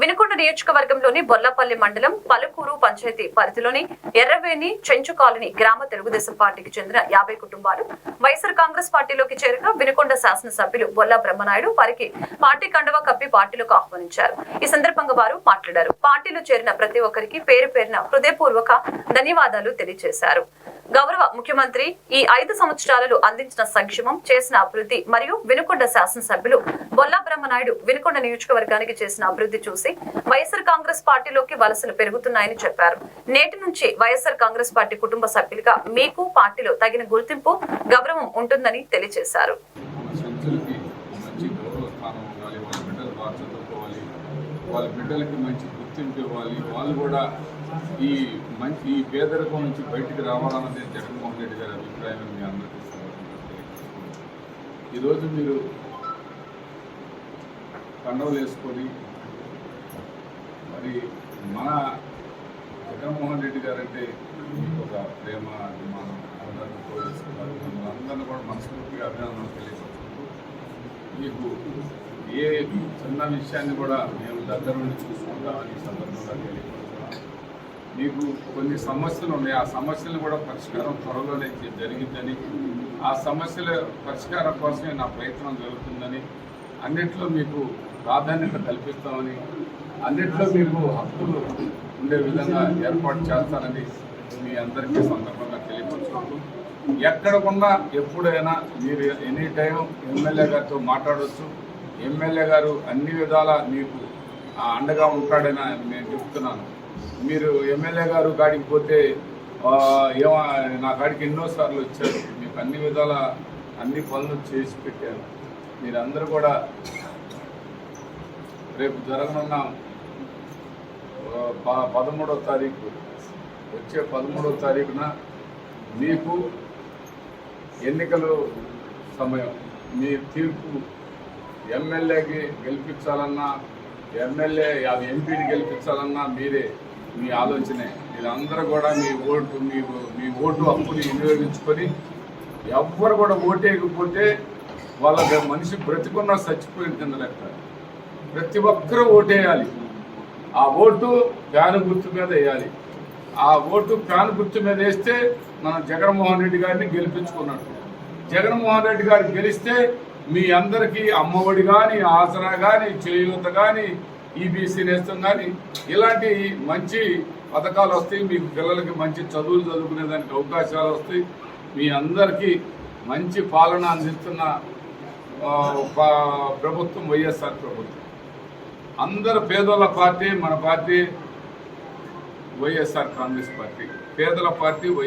వినుకొండ నియోజకవర్గంలోని బొల్లపల్లి మండలం పలుకూరు పంచాయతీ పరిధిలోని ఎర్రవేణి చెంచు కాలనీ గ్రామ తెలుగుదేశం పార్టీకి చెందిన యాభై కుటుంబాలు వైఎస్ఆర్ కాంగ్రెస్ పార్టీలోకి చేరగా వినుకొండ శాసనసభ్యులు బొల్ల బ్రహ్మనాయుడు వారికి పార్టీ కండవ కప్పి పార్టీలోకి ఆహ్వానించారు. ఈ సందర్భంగా వారు మాట్లాడారు. పార్టీలో చేరిన ప్రతి ఒక్కరికి పేరు పేరున హృదయపూర్వక ధన్యవాదాలు తెలియజేశారు. గౌరవ ముఖ్యమంత్రి ఈ ఐదు సంవత్సరాలలో అందించిన సంక్షేమం చేసిన అభివృద్ధి మరియు వినుకొండ శాసనసభ్యులు బొల్లా బ్రహ్మనాయుడు వినుకొండ నియోజకవర్గానికి చేసిన అభివృద్ధి చూసి వైఎస్ఆర్ కాంగ్రెస్ పార్టీలోకి వలసలు పెరుగుతున్నాయని చెప్పారు. నేటి నుంచి వైఎస్ఆర్ కాంగ్రెస్ పార్టీ కుటుంబ సభ్యులుగా మీకు పార్టీలో తగిన గుర్తింపు గౌరవం ఉంటుందని తెలియజేశారు. వాళ్ళ బిడ్డలకి మంచి గుర్తింపు ఇవ్వాలి వాళ్ళు కూడా ఈ మంచి ఈ పేదరికం నుంచి బయటికి రావాలన్నది జగన్మోహన్ రెడ్డి గారి అభిప్రాయం మీ అందరికీ ఈరోజు మీరు కండవలు వేసుకొని మరి మన జగన్మోహన్ రెడ్డి గారు అంటే మీకు ఒక ప్రేమ అభిమానం అందరినీ కోరుతున్నారు మిమ్మల్ని అందరినీ కూడా మనస్ఫూర్తిగా అభినందనలు తెలియజేసుకుంటూ మీకు ఏ చిన్న విషయాన్ని కూడా మేము దగ్గర నుండి చూసుకుంటామని ఈ సందర్భంగా తెలియజేస్తున్నాం మీకు కొన్ని సమస్యలు ఉన్నాయి. ఆ సమస్యలను కూడా పరిష్కారం త్వరలోనే జరిగిందని ఆ సమస్యల పరిష్కారం కోసమే నా ప్రయత్నం జరుగుతుందని అన్నిట్లో మీకు ప్రాధాన్యత కల్పిస్తామని అన్నిట్లో మీకు హక్కులు ఉండే విధంగా ఏర్పాటు చేస్తానని మీ అందరికీ సందర్భంగా తెలియపరుచుకుంటూ ఎక్కడకున్నా ఎప్పుడైనా మీరు ఎనీ టైం ఎమ్మెల్యే గారితో మాట్లాడవచ్చు ఎమ్మెల్యే గారు అన్ని విధాల మీకు ఆ, అండగా ఉంటాడని నేను చెప్తున్నాను. మీరు ఎమ్మెల్యే గారు కాడికి పోతే ఏమో నా కాడికి ఎన్నోసార్లు వచ్చారు. మీకు అన్ని విధాల అన్ని పనులు చేసి పెట్టారు. మీరందరూ కూడా రేపు జరగనున్న పదమూడవ తారీఖు వచ్చే పదమూడవ తారీఖున మీకు ఎన్నికలు సమయం మీ తీర్పు ఎమ్మెల్యేకి గెలిపించాలన్నా ఎమ్మెల్యే ఎంపీని గెలిపించాలన్నా మీరే మీ ఆలోచనే. మీరందరూ కూడా మీ ఓటు మీ మీ ఓటు హక్కుని వినియోగించుకొని ఎవ్వరు కూడా ఓటేయకపోతే వాళ్ళ మనిషి బ్రతికున్నా చచ్చిపోయిన కింద లెక్క. ప్రతి ఒక్కరూ ఓటేయాలి. ఆ ఓటు ఫ్యాన్ గుర్తు మీద వేయాలి. ఆ ఓటు ఫ్యాన్ గుర్తు మీద వేస్తే మనం జగన్మోహన్ రెడ్డి గారిని గెలిపించుకున్నట్టు జగన్మోహన్ రెడ్డి గారు గెలిస్తే మీ అందరికీ అమ్మఒడి కానీ ఆసరా కానీ చేయూత కానీ ఈబీసీ నేస్తం కానీ ఇలాంటి మంచి పథకాలు వస్తాయి. మీ పిల్లలకి మంచి చదువులు చదువుకునే దానికి అవకాశాలు వస్తాయి. మీ అందరికీ మంచి పాలన అందిస్తున్న ప్రభుత్వం వైఎస్ఆర్ ప్రభుత్వం. అందరు పేదల పార్టీ మన పార్టీ వైఎస్ఆర్ కాంగ్రెస్ పార్టీ. పేదల పార్టీ